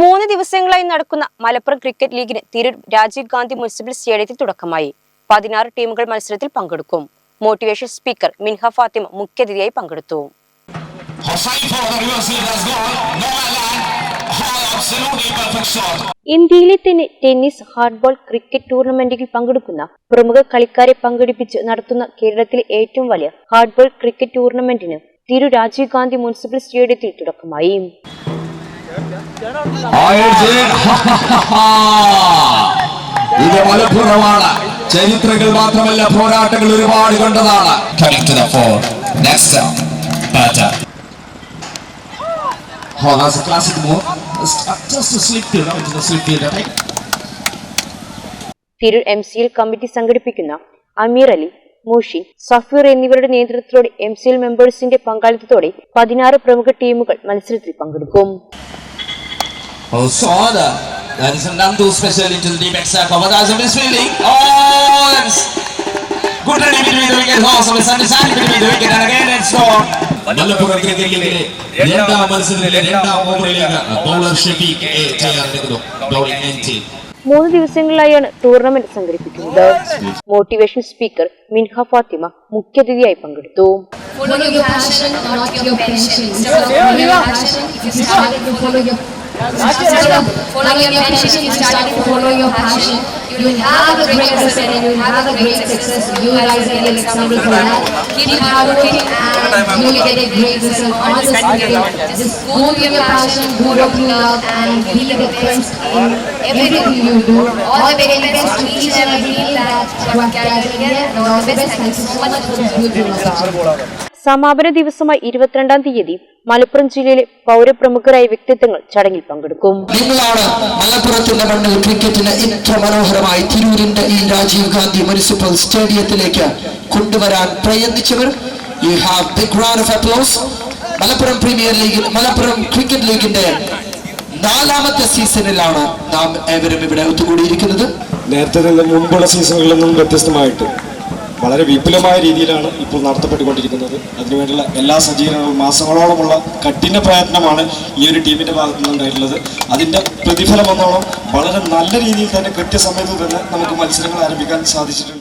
മൂന്ന് ദിവസങ്ങളായി നടക്കുന്ന മലപ്പുറം ക്രിക്കറ്റ് ലീഗിന് തിരൂർ രാജീവ് ഗാന്ധി മുനിസിപ്പൽ സ്റ്റേഡിയത്തിൽ തുടക്കമായി. പതിനാറ് ടീമുകൾ മത്സരത്തിൽ പങ്കെടുക്കും. മോട്ടിവേഷൻ സ്പീക്കർ മിൻഹ ഫാത്തിമ മുഖ്യാതിഥിയായി പങ്കെടുത്തു. ഇന്ത്യയിലെ തന്നെ ടെന്നീസ് ഹാർഡ്ബോൾ ക്രിക്കറ്റ് ടൂർണമെന്റുകളിൽ പങ്കെടുക്കുന്ന പ്രമുഖ കളിക്കാരെ പങ്കെടുപ്പിച്ച് നടത്തുന്ന കേരളത്തിലെ ഏറ്റവും വലിയ ഹാർഡ്ബോൾ ക്രിക്കറ്റ് ടൂർണമെന്റിന് തിരു രാജീവ് ഗാന്ധി മുനിസിപ്പൽ സ്റ്റേഡിയത്തിൽ തുടക്കമായി. ഇത് മലപ്പുറമാണ് ചരിത്രങ്ങൾ മാത്രമല്ല പോരാട്ടങ്ങൾ ഒരുപാട് കണ്ടതാണ്. Oh, Tirur M C L committee സംഘടിപ്പിക്കുന്ന അമീർ അലി മോഷിൻ സഫീർ എന്നിവരുടെ നേതൃത്വത്തോടെ എം സി എൽ മെമ്പേഴ്സിന്റെ പങ്കാളിത്തത്തോടെ പതിനാറ് പ്രമുഖ ടീമുകൾ മത്സരത്തിൽ പങ്കെടുക്കും. Oh, saw that. That is a Nandu special into the deep extra cover. That's a feeling. Oh, that's good running between the wicket. Also, it's understanding between the wicket and again it's gone. Malappuram ക്രിക്കറ്റിലെ രണ്ടാം മത്സരത്തിലെ രണ്ടാം ഓവറിലേക്ക് bowler Shafeeq എ ചെയ്യാറുണ്ട് bowling end മൂന്ന് ദിവസങ്ങളിലായാണ് tournament സംഘടിപ്പിക്കുന്നത് മോട്ടിവേഷൻ സ്പീക്കർ മിൻഹ ഫാത്തിമ മുഖ്യാതിഥിയായി പങ്കെടുത്തു follow your passion, not your pension. Instead your passion, if you started to follow your Instead of following your pension, you started to follow your passion. You will have a great success and you will have a great success. You guys are an example for that. Keep hard working and you will get a great result cricket. Just go with your passion, do what you love and be the best in everything you do. All the very best to each and every that you are here and all the best. Thank you so much for this beautiful. സമാപന ദിവസമായ ഇരുപത്തിരണ്ടാം തീയതി മലപ്പുറം ജില്ലയിലെ പൗരപ്രമുഖരായ വ്യക്തിത്വങ്ങൾ ചടങ്ങിൽ പങ്കെടുക്കും. നിങ്ങളാണ് മലപ്പുറത്തിന്റെ മണ്ണിൽ ക്രിക്കറ്റിന് ഇത്ര മനോഹരമായി തിരൂരിന്റെ ഈ രാജീവ് ഗാന്ധി മുനിസിപ്പൽ സ്റ്റേഡിയത്തിലേക്ക് കൊണ്ടുവരാൻ പ്രയത്നിച്ചവർ you have big round of applause Malappuram premier ലീഗിൽ മലപ്പുറം ക്രിക്കറ്റ് ലീഗിന്റെ നാലാമത്തെ സീസണിലാണ് നാം ഏവരും ഇവിടെ ഒത്തുകൂടിയിരിക്കുന്നത്. നേരത്തെ നിന്ന് മുമ്പുള്ള സീസണുകളിൽ നിന്നും വ്യത്യസ്തമായിട്ട് വളരെ വിപുലമായ രീതിയിലാണ് ഇപ്പോൾ നടത്തപ്പെട്ടുകൊണ്ടിരിക്കുന്നത്. അതിനുവേണ്ടിയുള്ള എല്ലാ സജ്ജീകരണങ്ങളും മാസങ്ങളോളമുള്ള കഠിന പ്രയത്നമാണ് ഈ ഒരു ടീമിന്റെ ഭാഗത്തു നിന്നുണ്ടായിട്ടുള്ളത് അതിന്റെ പ്രതിഫലം വളരെ നല്ല രീതിയിൽ തന്നെ കൃത്യസമയത്ത് തന്നെ നമുക്ക് മത്സരങ്ങൾ ആരംഭിക്കാൻ സാധിച്ചിട്ടുണ്ട്.